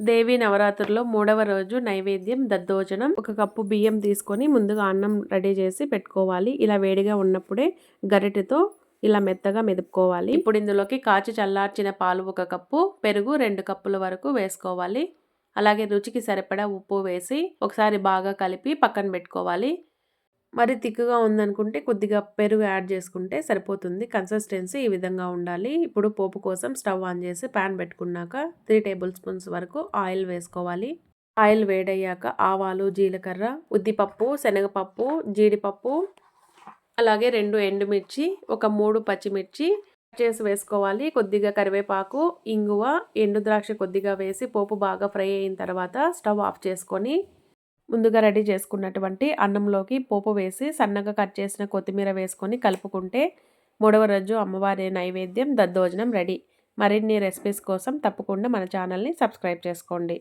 దేవి నవరాత్రుల్లో మూడవ రోజు నైవేద్యం దద్దోజనం ఒక కప్పు బియ్యం తీసుకొని ముందుగా అన్నం రెడీ చేసి పెట్టుకోవాలి. ఇలా వేడిగా ఉన్నప్పుడే గరిటెతో ఇలా మెత్తగా మెదుపుకోవాలి. ఇప్పుడు ఇందులోకి కాచి చల్లార్చిన పాలు ఒక కప్పు పెరుగు రెండు కప్పుల వరకు వేసుకోవాలి. అలాగే రుచికి సరిపడా ఉప్పు వేసి ఒకసారి బాగా కలిపి పక్కన పెట్టుకోవాలి. మరి తిక్కుగా ఉందనుకుంటే కొద్దిగా పెరుగు యాడ్ చేసుకుంటే సరిపోతుంది. కన్సిస్టెన్సీ ఈ విధంగా ఉండాలి. ఇప్పుడు పోపు కోసం స్టవ్ ఆన్ చేసి ప్యాన్ పెట్టుకున్నాక త్రీ టేబుల్ స్పూన్స్ వరకు ఆయిల్ వేసుకోవాలి. ఆయిల్ వేడయ్యాక ఆవాలు జీలకర్ర ఉద్దిపప్పు శనగపప్పు జీడిపప్పు అలాగే రెండు ఎండుమిర్చి ఒక మూడు పచ్చిమిర్చి చేసి వేసుకోవాలి. కొద్దిగా కరివేపాకు ఇంగువ ఎండు ద్రాక్ష కొద్దిగా వేసి పోపు బాగా ఫ్రై అయిన తర్వాత స్టవ్ ఆఫ్ చేసుకొని ముందుగా రెడీ చేసుకున్నటువంటి అన్నంలోకి పోపు వేసి సన్నగా కట్ చేసిన కొత్తిమీర వేసుకొని కలుపుకుంటే మూడవ రోజు అమ్మవారి నైవేద్యం దద్దోజనం రెడీ. మరిన్ని రెసిపీస్ కోసం తప్పకుండా మన ఛానల్ని సబ్స్క్రైబ్ చేసుకోండి.